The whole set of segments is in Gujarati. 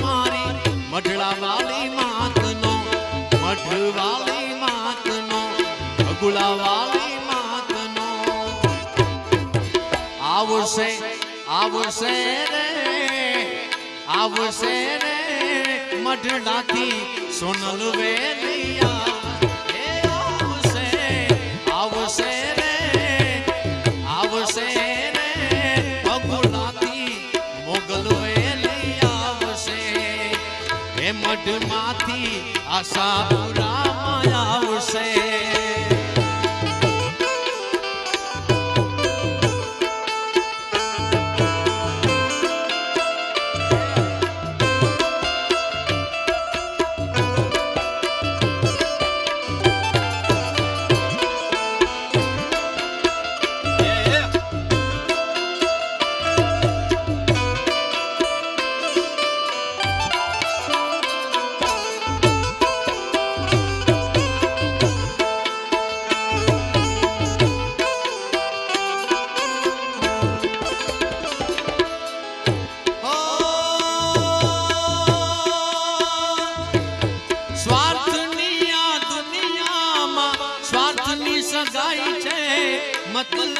મારી મઢડા વાળી માતનો મઢ વાળી માતનો વાળી માતનો. આવશે આવશે રે આવશે રે મઢડાથી સોનલ વેલિયા. એ આવશે આવશે રે આવશે રે હે મઢમાંથી આશાપુરામાં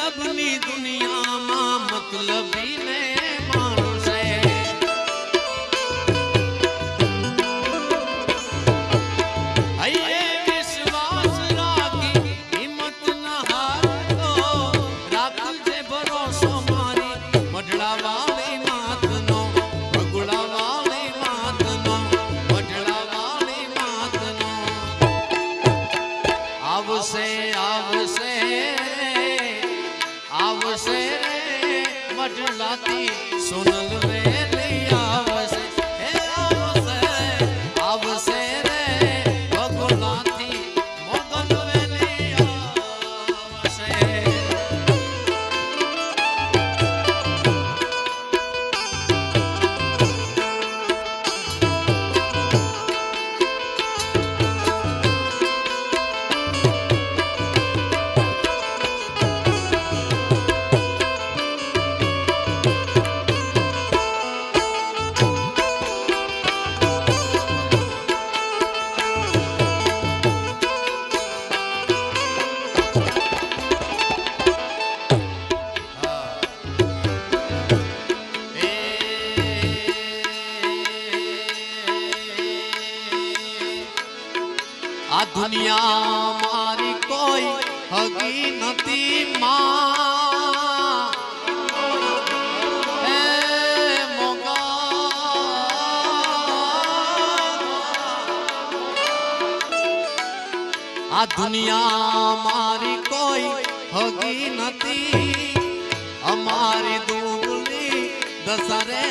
મતલબની દુનિયામાં મતલબીને માણસે આ દુનિયા મારી કોઈ હગી નથી માં હે મોગા. આ દુનિયા મારી કોઈ હગી નથી અમારી દુબળી દસરે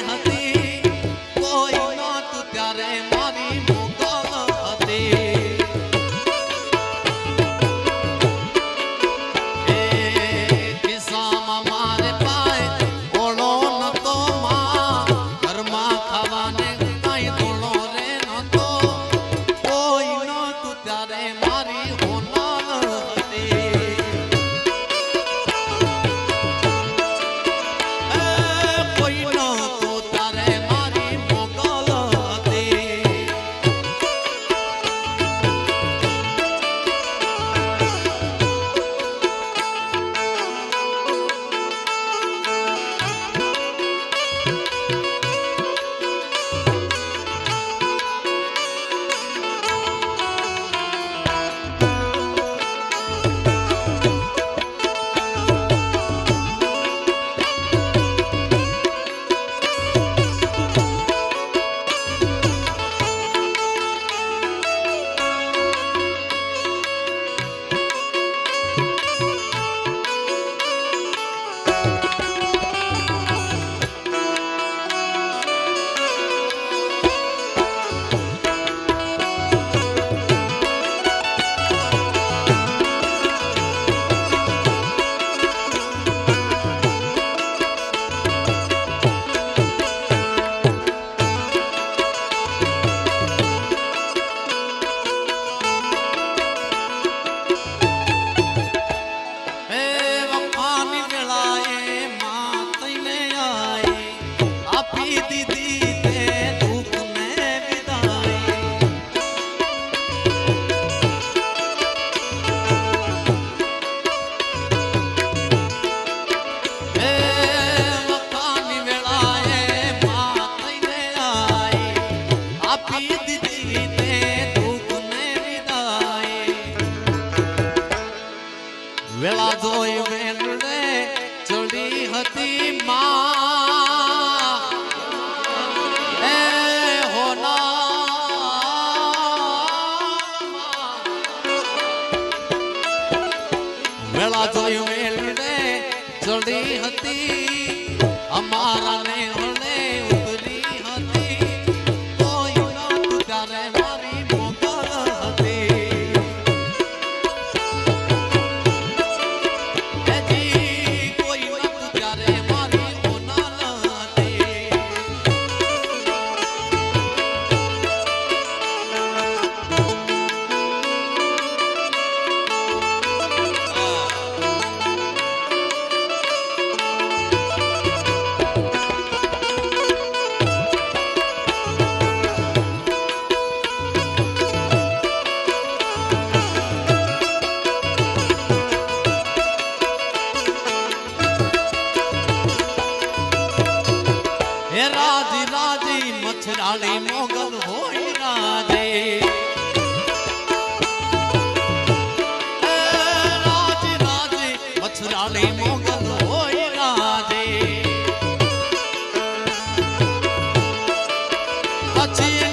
আছি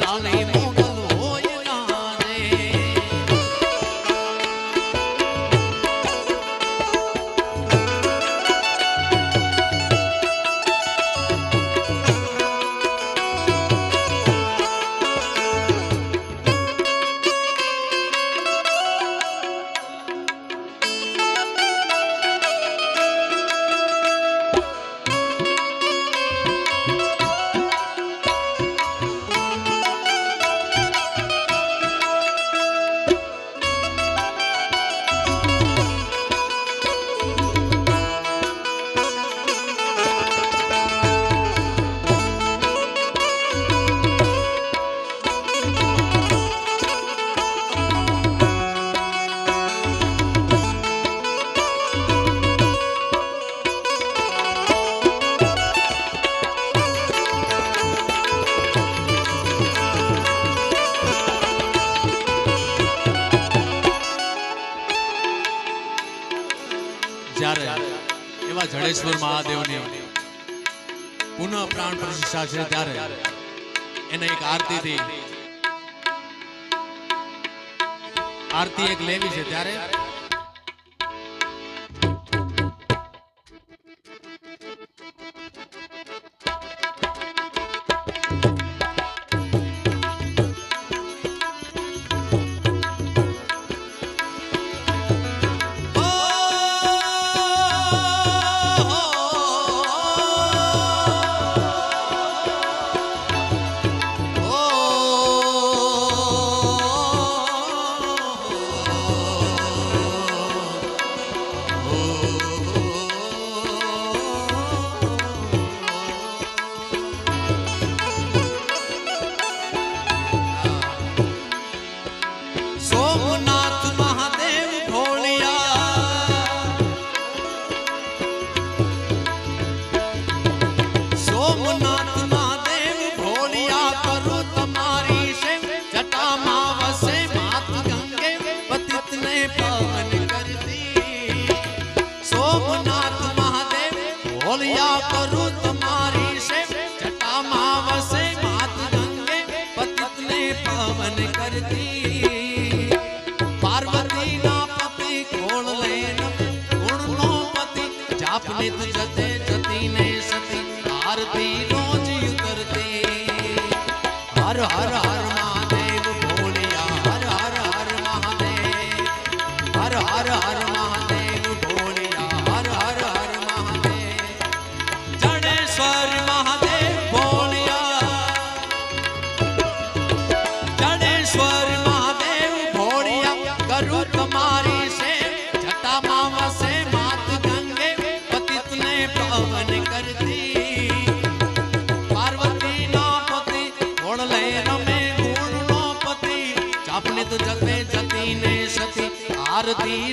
ராணை દીક્ષા છે ત્યારે એને એક આરતી થી આરતી એક લેવી છે ત્યારે ઓલિયા કરું તમારી સે જટામાં વસે માત ગંગે, પતિતને પાવન કરતી. પાર્વતીના પતિ કોણ લેન ગુણનો પતિ? જાપ નિત જતે જતીને સતી આરતી રોજ ઉતરતી. હર હર હર आरती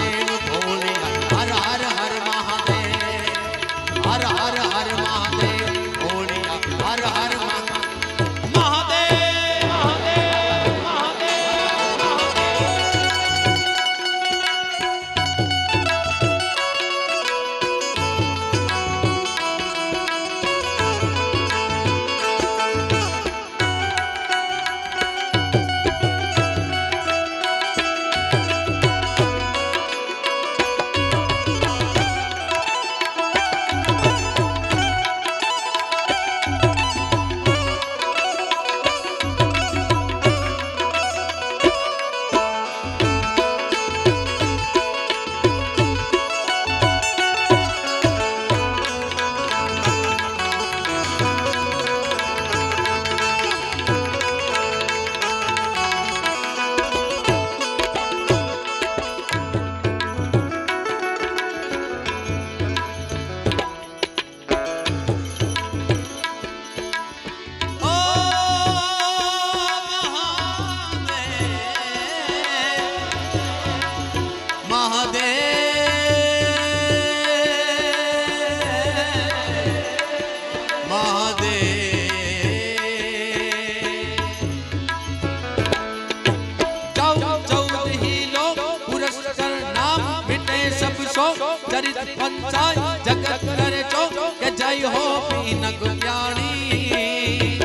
ચરિત પંચાય જગત કરે છો કે જય હો પીનક પ્યાણી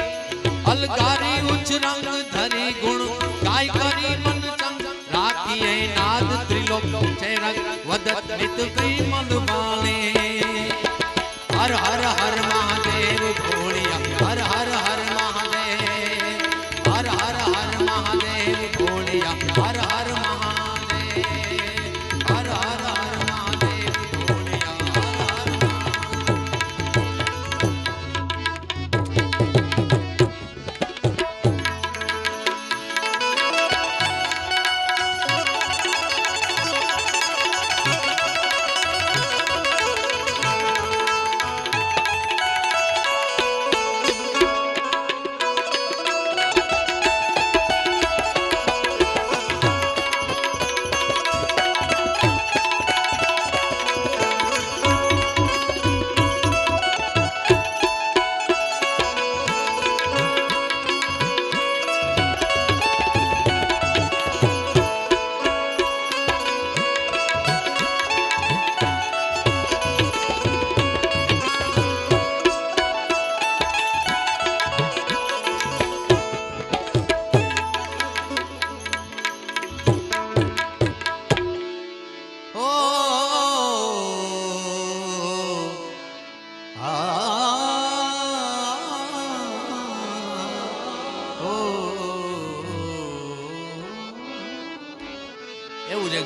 અલકારી ઉચ્ચ રંગ ધરી ગુણ ગાય કરી મન હર હર હર મહા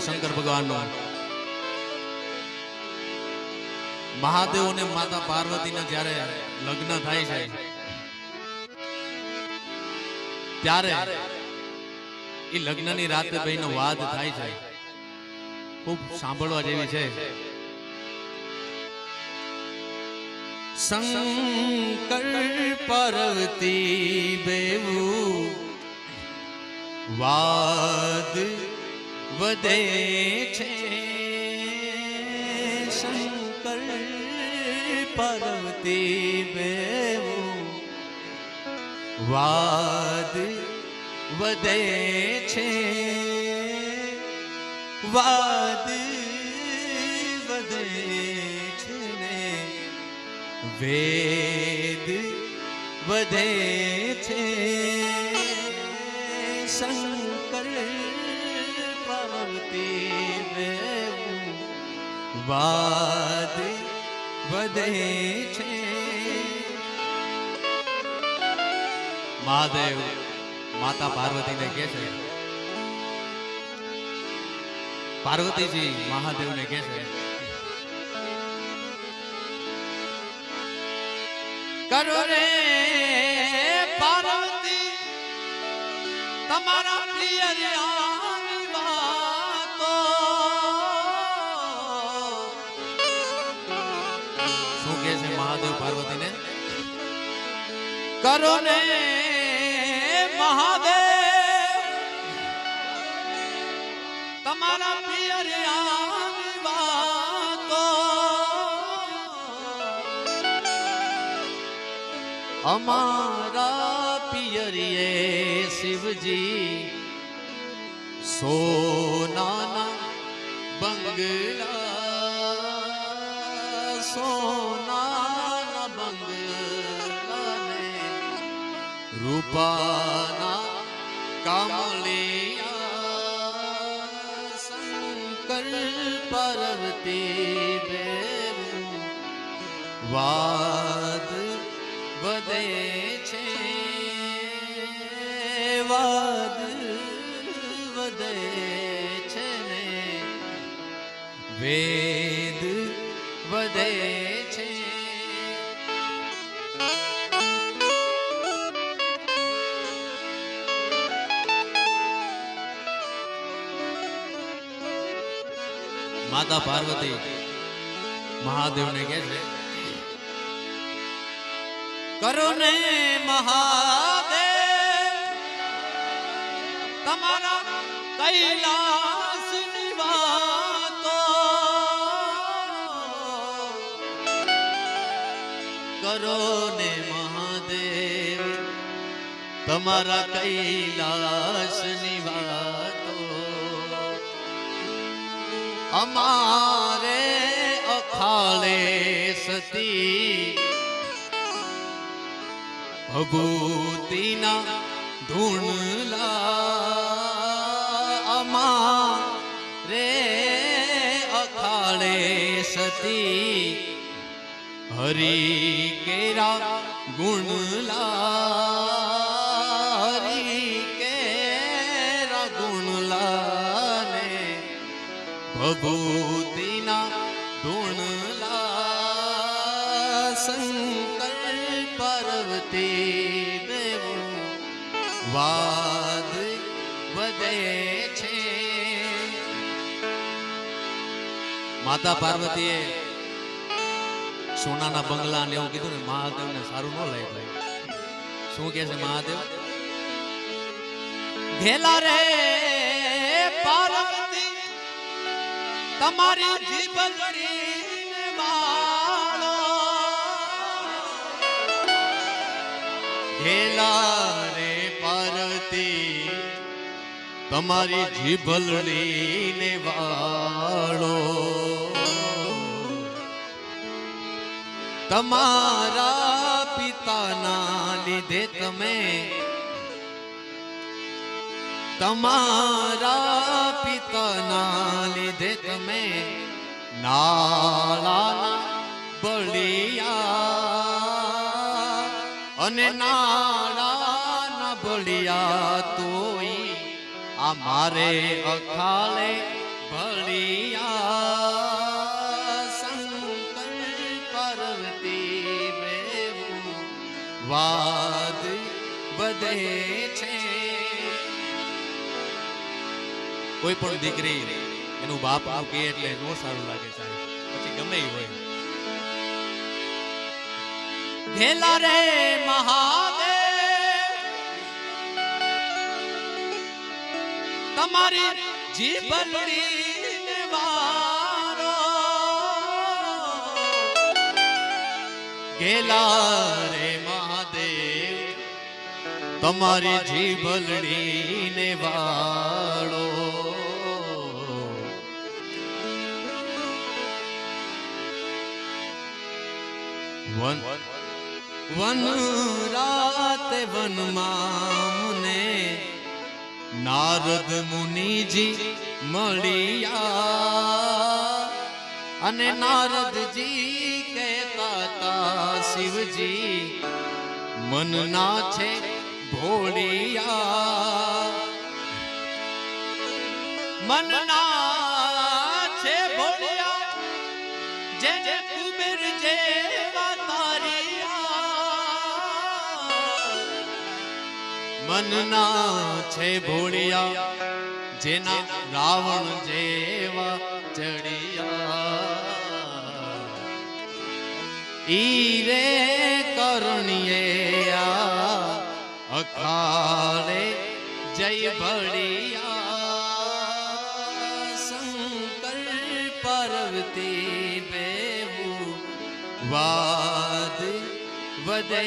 શંકર ભગવાન મહાદેવ અને માતા પાર્વતીના જ્યારે લગ્ન થાય છે, ત્યારે એ લગ્નની રાતે બેનો વાદ થાય છે. ખૂબ સાંભળવા જેવી છે. શંકર પાર્વતી બેવું વાદ વધે છે. શંકર પાર્વતી બેવો વાદ વધે છે. વાદ વધે છે ને. વેદ વધે છે. શંકર વાદ વધે છે મહાદેવ માતા પાર્વતીને કહે છે પાર્વતીજી મહાદેવને કહે છે કરો રે પાર્વતી તમારા પિયરિયાની કરો ને મહાદેવ. તમારા પિયરિયાની વાતો. અમારા પિયરિયે શિવજી સોનાના બંગલા રૂપાના કામલિયા શંકર પાર્વતી વાદ વધે છે વાદ વધે છે ને વેદ વધે માતા પાર્વતી મહાદેવને કહે છે કરો ને મહાદેવ, તમારા કૈલાસ વાતો કરો ને મહાદેવ, તમારા કૈલાસ અમારે અખાલે સતી ભભૂતિના ધૂણલા અમા રે અખાડે સતી હરી કેરા ગુણલા ભભૂતિના ધૂણલા શંકર પાર્વતી દેવું વાદ વધે છે માતા પાર્વતીએ સોનાના બંગલા ને એવું કીધું ને મહાદેવને સારું ન લાગ્યું શું કે છે મહાદેવ ઘેલા રે પાર્વતી તમારી જીભની વાળો. ઘેલા રે પાર્વતી તમારી જીભલડી ને વાળો. તમારા પિતાના લીધે તમે તમારા પિતાના લીધે તમે નાળાના બળિયા અને નાળાના બળિયા તોય આ મારે અખાલે ભળિયા વાદ વધે કોઈ પણ દીકરી એનું બાપ આવ કે એટલે નો સારું લાગે સાહેબ. પછી ગમે એ હોય. ઘેલા રે મહાદેવ, તમારી જીભલડી ને વારો. ઘેલા રે મહાદેવ, તમારી જીભલડી ને વાળો વન. વન રાત વનમાં મને નારદ મુનિજી મળ્યા. અને નારદજી કહેતા શિવજી, મનના છે ભોળિયા. મનના છે ભોળિયા, જેને કુબેર જેવા મનના છે ભોળિયા, જેના રાવણ જેવા ચડિયા. ઈ રે કરણીએ અખારે જય ભળિયા. શંકર પાર્વતી બેહુ, વાદ વધે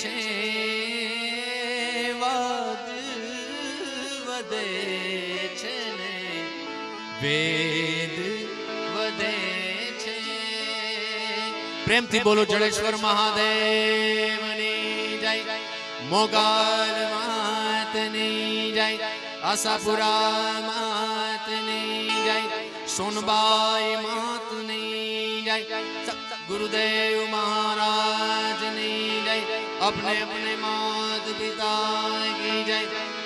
છે. વધે છે ને? વેદ વધે છે. પ્રેમથી બોલો જડેશ્વર મહાદેવની જય. મોગાલ માતની જય. આશાપુરા માતની જય. સોનબાઈ માતની જય. ગુરુદેવ મહારાજની જય. અપને અપને માત પિતા કી જય.